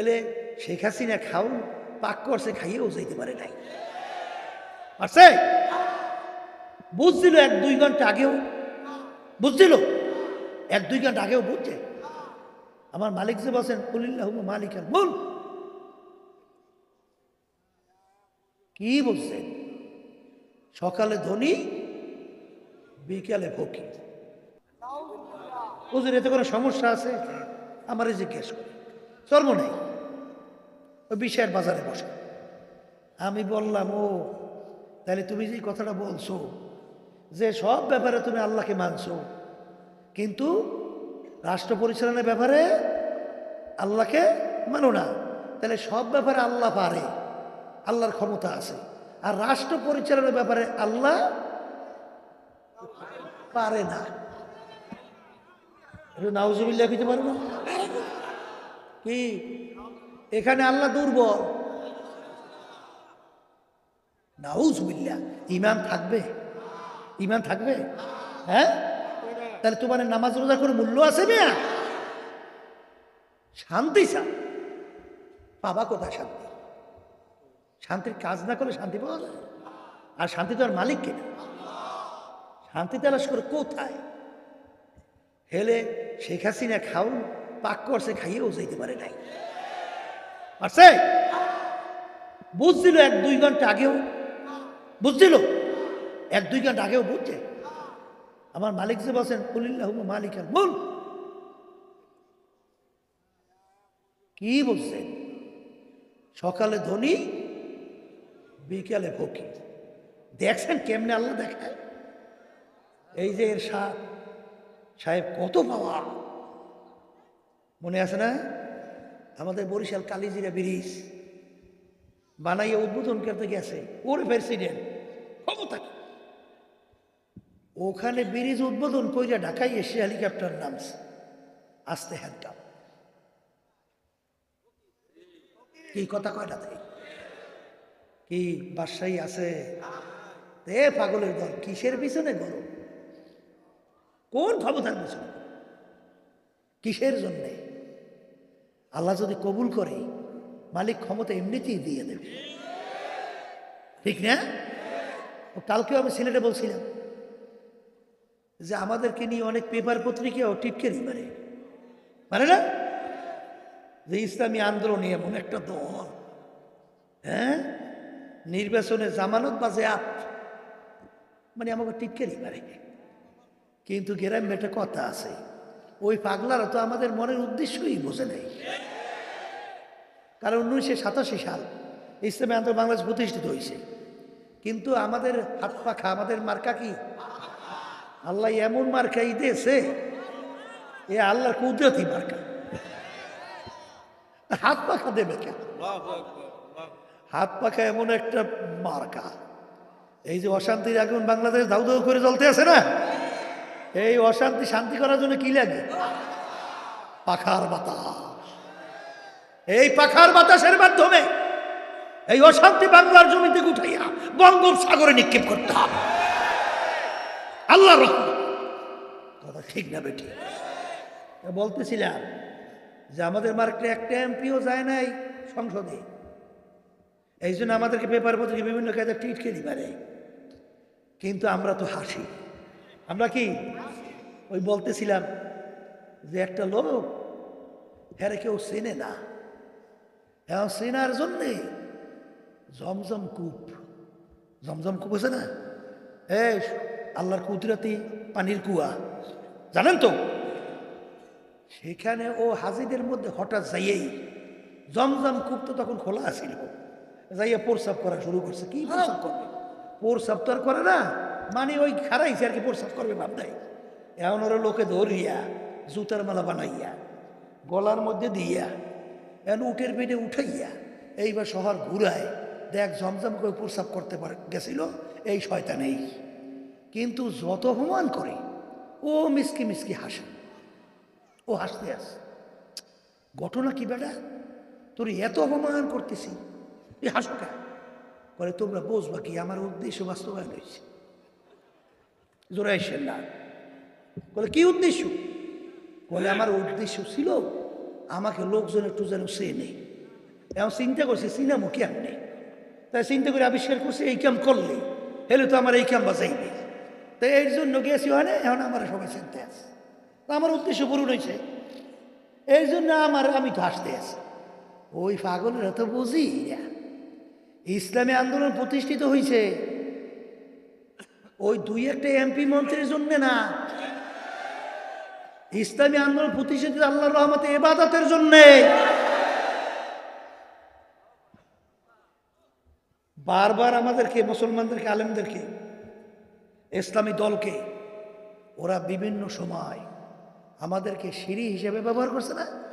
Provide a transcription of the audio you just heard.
এলে শেখ হাসিনা খাও, পাক করছে, খাইয়েও যাইতে পারে নাই। পারছে? বুঝছিল এক দুই ঘণ্টা আগেও? বুঝছিল? এক দুই ঘণ্টা আগেও বুঝছে? আমার মালিক যে বলছেন, কুলিল্লাহ মালিক আর বল কি বলছেন? সকালে ধনী, বিকালে ফকির। হুজুর, এতে কোনো সমস্যা আছে? আমারে জিজ্ঞেস করে চর্ম নেই। ওই বিষয়ের বাজারে বসে। আমি বললাম, ও, তাহলে তুমি যে কথাটা বলছো, যে সব ব্যাপারে তুমি আল্লাহকে মানছো, কিন্তু রাষ্ট্র পরিচালনার ব্যাপারে আল্লাহকে মানো না। তাহলে সব ব্যাপারে আল্লাহ পারে, আল্লাহর ক্ষমতা আছে। আর রাষ্ট্র পরিচালনার ব্যাপারে আল্লাহ পারে না। নাউজুবিল্লাহ দিতে পারব কি? এখানে আল্লাহ দুর্বল। নাউজুবিল্লাহ। ইমান থাকবে? ইমান থাকবে? হ্যাঁ? তাহলে তোমার নামাজ রোজা করে মূল্য আছে মেয়া? শান্তি চা পাবা কোথায় শান্তি? শান্তির কাজ না করলে শান্তি পাওয়া যায়? আর শান্তি তো আর মালিক কে? শান্তি তালাশ করে কোথায়? হেলে শেখ হাসিনা খাও পাক করছে খাইয়েও যাইতে পারে নাই। পারছে বুঝছিল এক দুই ঘণ্টা আগেও, বুঝছিল? এক দুই ঘণ্টা আগেও বুঝছে? আমার মালিক যে বলছেন কুলিল্লাহ মালিক। আর বল কি বলছেন? সকালে ধনী, বিকালে ফকির। দেখছেন কেমনে আল্লাহ দেখায়? এই যে এর সাহেব কত পাওয়া মনে আছে না? আমাদের বরিশাল কালিজিরা ব্রিজ বানাইয়া উদ্বোধন করতে গেছে। ওর প্রেসিডেন্ট ক্ষমতা ওখানে ব্রিজ উদ্বোধন কইরা ঢাকায় এসে হেলিকপ্টার নামছে। আসতে হ্যান্ডকাপ কি কথা কয়টা তাই? কি বাদশাহী আছে? এ পাগলের দল কিসের পিছনে গরু কোন ক্ষমতার পিছনে? কিসের জন্যে? আল্লাহ যদি কবুল করে, মালিক ক্ষমতা এমনিতেই দিয়ে দেবে। ঠিক না? ও কালকেও আমি সিলেটে বলছিলাম যে আমাদেরকে নিয়ে অনেক পেপার পত্রিকাও টিটকেরি মানে মানে না? যে ইসলামী আন্দোলন এমন একটা দল হ্যাঁ? নির্বাচনে জামানত বা জেয়াত মানে আমাকে টিপকে টিটকেরি মারে কিন্তু গ্রামে একটা কথা আছে ওই পাগলারা তো আমাদের মনের উদ্দেশ্যই বোঝে নেই। কারণ উনিশশো সাতাশি সাল ইসলামী আন্দোলন বাংলাদেশ প্রতিষ্ঠিত হয়েছে। কিন্তু আমাদের হাত পাখা, আমাদের মার্কা কি? আল্লাহ এমন মার্কাই দিয়েছে, এ আল্লাহর কুদরতি মার্কা। হাত পাখা দেবে কেন? হাত পাখা এমন একটা মার্কা। এই যে অশান্তির এখন বাংলাদেশ দাউ দাউ করে জ্বলতে আছে না? এই অশান্তি শান্তি করার জন্য কি লাগে? পাখার বাতাস। এই পাখার বাতাসের মাধ্যমে এই অশান্তি বাংলার জমিতে উঠাইয়া বঙ্গোপসাগরে নিক্ষেপ করতে হবে। আল্লাহ কথা ঠিক না বেটি বলতেছিলাম যে আমাদের মার্কেটে একটা এমপিও যায় নাই সংসদে। এই জন্য আমাদেরকে পেপার পত্রিকা বিভিন্ন কাজে টিটকেরি পারে। কিন্তু আমরা তো হাসি। আমরা কি ওই বলতেছিলাম যে একটা লোক হ্যাঁ কেউ চেনে না। এখন চেনার জন্যে জমজম কূপ। জমজম কূপ আছে না? এই আল্লাহর কুদরতি পানির কুয়া। জানেন তো, সেখানে ও হাজিদের মধ্যে হঠাৎ যাইয়েই জমজম কূপ তো তখন খোলা আছিল। যাইয়া প্রসাব করা শুরু করছে। কি প্রসাব করবে? প্রসাব তো আর করে না। মানে ওই খারাইছে আর কি প্রসাব করবে ভাব নাই এমন ওরা লোকে ধরিয়া, জুতার মালা বানাইয়া, গলার মধ্যে দিয়া এখন উটের পেটে উঠাইয়া, এইবার শহর ঘুরায়, দেখ জমজম করে প্রসাব করতে পার, গেছিল, এই শয়তানেই। কিন্তু যত অপমান করে, ও মিসকি মিসকি হাসে। ও হাসতে আসে ঘটনা কি বেটা? তোর এত অপমান করতেছি। এই হাসো কেন? বলে, তোমরা বুঝবা কি, আমার উদ্দেশ্য বাস্তবায়ন হয়েছে। জোরে আসেন না। বলে, কি উদ্দেশ্য? বলে, আমার উদ্দেশ্য ছিল আমাকে লোকজন একটু যেন সে নেই এখন চিন্তা করছি, সিনেমা কেমনে তাই চিন্তা করে আবিষ্কার করছে, এই কাম করলে হেলে তো আমার এই কাম বাঁচাইবে তাই এর জন্য গেছি হয় না এখন আমার সবাই চিনতে আছে। আমার উদ্দেশ্য পূরণ হয়েছে। এই জন্য আমার, আমি তো হাসতে আছি। ওই পাগলেরা তো বুঝি ইসলামী আন্দোলন প্রতিষ্ঠিত হয়েছে। ওই দুই একটা এমপি মন্ত্রীর জন্য না ইসলামী আন্দোলন প্রতিষ্ঠিত আল্লাহ রহমতে এবাদতের জন্যে। বারবার আমাদেরকে, মুসলমানদেরকে, আলেমদেরকে, ইসলামী দলকে, ওরা বিভিন্ন সময় আমাদেরকে সিঁড়ি হিসেবে ব্যবহার করছে না?